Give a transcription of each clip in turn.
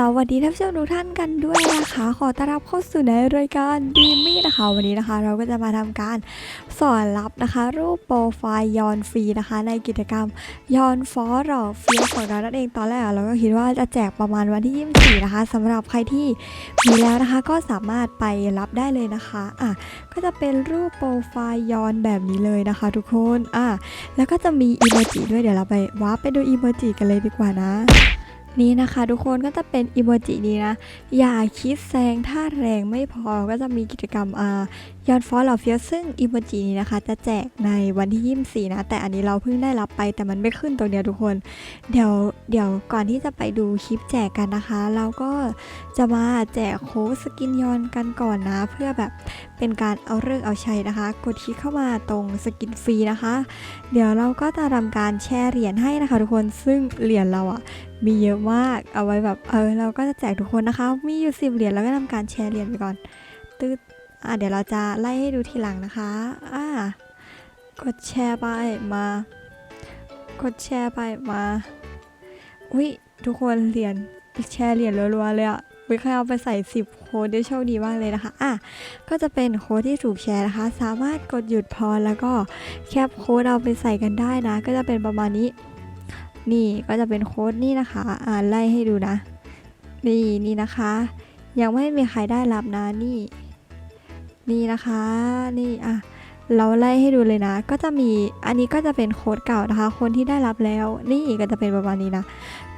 สวัสดีท่านผู้ชมทุกท่านกันด้วยนะคะ ขอต้อนรับเข้าสู่ในรายการดีมี่นะคะ วันนี้นะคะ เราก็จะมาทำการสอนรับนะคะ รูปโปรไฟล์ยอนฟรีนะคะ ในกิจกรรมยอนฟอร์หรอฟรีของเรานั่นเองตอนแรกอะเราก็คิดว่าจะแจกประมาณวันที่24นะคะสำหรับใครที่มีแล้วนะคะ ก็สามารถไปรับได้เลยนะคะอะก็จะเป็นรูปโปรไฟล์ยอนแบบนี้เลยนะคะ ทุกคนอะแล้วก็จะมีอีโมจิด้วยเดี๋ยวเราไปว้าร์ปไปดูอีโมจิกันเลยดีกว่านะ นี่นะคะทุกคนก็จะเป็นอีโมจินี้นะ อย่าคิดแซงถ้าแรงไม่พอก็จะมีกิจกรรมอ่ายอนฟอสหล่อเฟียซึ่งอีโมจินี้นะคะ จะแจกในวันที่ 24 นะ แต่อันนี้เราเพิ่งได้รับไปแต่มันไม่ขึ้นตรงเนี้ยทุกคน เดี๋ยวเดี๋ยวก่อนที่จะไปดูคลิปแจกกันนะคะ เราก็จะมาแจกโค้ดสกินยอนกันก่อนนะ เพื่อแบบเป็นการเอาเรื่องเอาชัยนะคะ กดคลิกเข้ามาตรงสกินฟรีนะคะ เดี๋ยวเราก็จะทำการแชร์เหรียญให้นะคะทุกคนซึ่งเหรียญเราอะมีเยอะมากเอาไว้แบบเออเราก็จะแจกทุกคนนะคะ มีอยู่สิบเหรียญแล้วก็ทำการแชร์เหรียญไปก่อนตืดอะเดี๋ยวเราจะไล่ให้ดูทีหลังนะคะอ่ากดแชร์ไปมา กดแชร์ไปมาอุ้ยทุกคนเหรียญแชร์เหรียญรัวๆเลยอะวิใครเอาไปใส่ 10 โค้ดได้โชคดีมากเลยนะคะ อะ ก็จะเป็นโค้ดที่ถูกแชร์นะคะ สามารถกดหยุดพอแล้วก็แคปโค้ดเอาไปใส่กันได้นะ ก็จะเป็นประมาณนี้ นี่ก็จะเป็นโค้ดนี่นะคะอ่านไล่ให้ดูนะ นี่นี่นะคะ ยังไม่มีใครได้รับนะนี่ นี่นะคะ นี่อะ เราไล่ให้ดูเลยนะ ก็จะมีอันนี้ก็จะเป็นโค้ดเก่านะคะ คนที่ได้รับแล้ว นี่ก็จะเป็นประมาณนี้นะ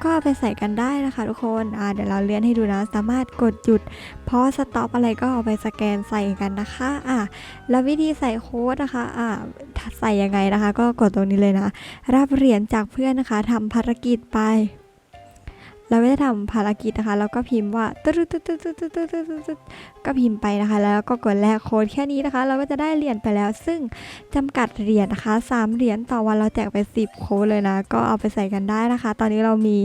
ก็ไปใส่กันได้นะคะทุกคนอ่าเดี๋ยวเราเลื่อนให้ดูนะ สามารถกดหยุดพอสต็อปอะไรก็เอาไปสแกนใส่กันนะคะอะแล้ววิธีใส่โค้ดนะคะอ่าใส่ยังไงนะคะ ก็กดตรงนี้เลยนะ รับเหรียญจากเพื่อนนะคะทำภารกิจไป เราไม่ได้ทำภารกิจนะคะ แล้วก็พิมพ์ว่าตึ๊ดตึ๊ดตึ๊ดตึ๊ดตึ๊ดตึ๊ดตึ๊ดก็พิมพ์ไปนะคะ แล้วก็กดแลกโค้ดแค่นี้นะคะ เราก็จะได้เหรียญไปแล้ว ซึ่งจำกัดเหรียญนะคะ3เหรียญต่อวันเราแจกไป 10 โค้ดเลยนะ ก็เอาไปใส่กันได้นะคะ ตอนนี้เรามี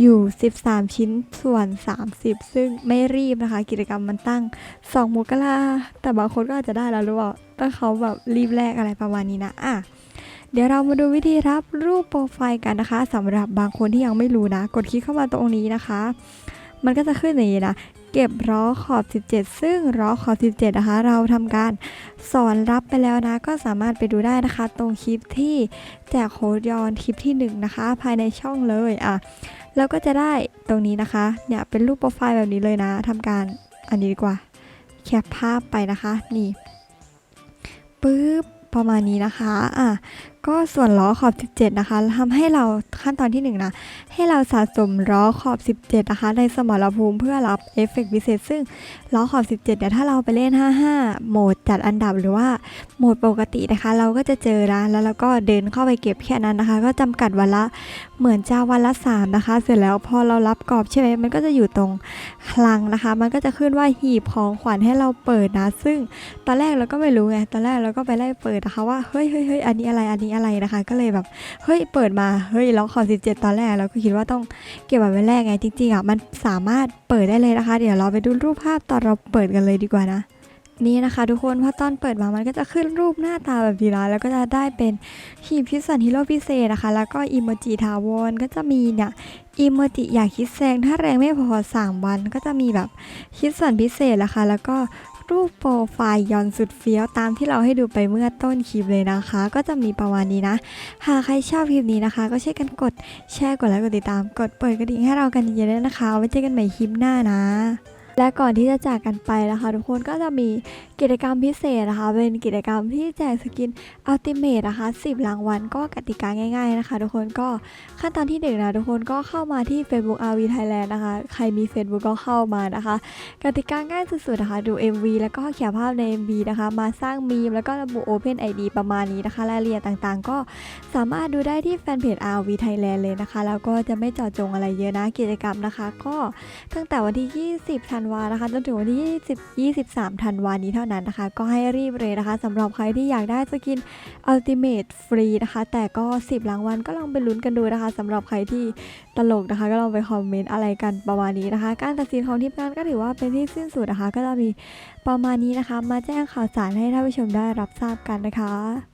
อยู่ 13 ชิ้นส่วน 30 ซึ่งไม่รีบนะคะ กิจกรรมมันตั้ง2มกราแต่บางคนก็อาจจะได้แล้วหรือเปล่าถ้าเขาแบบรีบแลกอะไรประมาณนี้นะอะ เดี๋ยวเรามาดูวิธีรับรูปโปรไฟล์กันนะคะสำหรับบางคนที่ยังไม่รู้นะ กดคลิกเข้ามาตรงนี้นะคะ มันก็จะขึ้นอย่างนี้นะเก็บล้อขอบ 17 ซึ่งล้อขอบ 17 นะคะ เราทำการสอนรับไปแล้วนะ ก็สามารถไปดูได้นะคะ ตรงคลิปที่แจกโค้ดยอนคลิปที่ 1 นะคะ ภายในช่องเลยอะแล้วก็จะได้ตรงนี้นะคะ เนี่ยเป็นรูปโปรไฟล์แบบนี้เลยนะทำการอันนี้ดีกว่า แคปภาพไปนะคะ นี่ปึ๊บประมาณนี้นะคะ อะ ก็ส่วนล้อขอบ 17 นะคะทำให้เราขั้นตอนที่1นะให้เราสะสมล้อขอบ 17 นะคะ ในสมรภูมิเพื่อรับเอฟเฟกต์พิเศษ ซึ่งล้อขอบ 17เนี่ยถ้าเราไปเล่น 55 โหมดจัดอันดับหรือว่าโหมดปกตินะคะ เราก็จะเจอนะแล้วเราก็เดินเข้าไปเก็บแค่นั้นนะคะ ก็จำกัดวันละเหมือนจะวันละ 3 นะคะ เสร็จแล้วพอเรารับกรอบใช่ไหมมันก็จะอยู่ตรงคลังนะคะ มันก็จะขึ้นว่าหีบของขวัญให้เราเปิดนะ ซึ่งตอนแรกเราก็ไม่รู้ไงตอนแรกเราก็ไปไล่เปิดนะคะว่าเฮ้ยเฮ้ยเฮ้ยอันนี้อะไรอันนี้อะไรนะคะ ก็เลยแบบเฮ้ยเปิดมาเฮ้ยล็อกขอ17 ตอนแรกเราก็คิดว่าต้องเก็บไว้แรกไงจริงๆอะมันสามารถเปิดได้เลยนะคะ เดี๋ยวเราไปดูรูปภาพตอนเราเปิดกันเลยดีกว่านะนี่นะคะทุกคนพอตอนเปิดมามันก็จะขึ้นรูปหน้าตาแบบนี้นะแล้วก็จะได้เป็นหีบพิเศษฮีโร่พิเศษนะคะ แล้วก็อีโมจิทาวอนก็จะมีเนี่ยอีโมจิอยากคิดแซงถ้าแรงไม่พอ 3 วัน ก็จะมีแบบคิดส่วนพิเศษนะคะ แล้วก็ รูปโปรไฟล์ยอนสุดเฟี้ยวตามที่เราให้ดูไปเมื่อต้นคลิปเลยนะคะ ก็จะมีประมาณนี้นะ หากใครชอบคลิปนี้นะคะ ก็ช่วยกันกดแชร์กดไลค์กดติดตาม กดเปิดกระดิ่งให้เรากันเยอะๆด้วยนะคะไว้เจอกันใหม่คลิปหน้านะ และก่อนที่จะจากกันไปนะคะ ทุกคนก็จะมี กิจกรรมพิเศษนะคะ เป็นกิจกรรมที่แจกสกินอัลติเมทนะคะ10รางวัลก็กติกาง่าย ๆนะคะ ทุกคนก็ขั้นตอนที่หนึ่งนะทุกคนก็เข้ามาที่ Facebook RV Thailand นะคะ ใครมี Facebook ก็เข้ามานะคะ กติกาง่ายสุดๆนะคะ ดู MV แล้วก็เขียนภาพใน MV นะคะ มาสร้างมีมแล้วก็ระบุ Open ID ประมาณนี้นะคะรายละเอียดต่างๆ ก็สามารถดูได้ที่แฟนเพจ RV Thailand เลยนะคะ แล้วก็จะไม่เจาะจงอะไรเยอะนะกิจกรรมนะคะ ก็ตั้งแต่วันที่ 20 ธันวานะคะจนถึงวันที่20 23 ธันวานี้เท่านั้นนะคะ ก็ให้รีบเลยนะคะสำหรับใครที่อยากได้สกินอัลติเมทฟรีนะคะ แต่ก็ 10 รางวัลก็ลองไปลุ้นกันดูนะคะสำหรับใครที่ตลกนะคะ ก็ลองไปคอมเมนต์อะไรกันประมาณนี้นะคะ การตัดสินของทีมงานก็ถือว่าเป็นที่สิ้นสุดนะคะ ก็จะมีประมาณนี้นะคะ มาแจ้งข่าวสารให้ท่านผู้ชมได้รับทราบกันนะคะ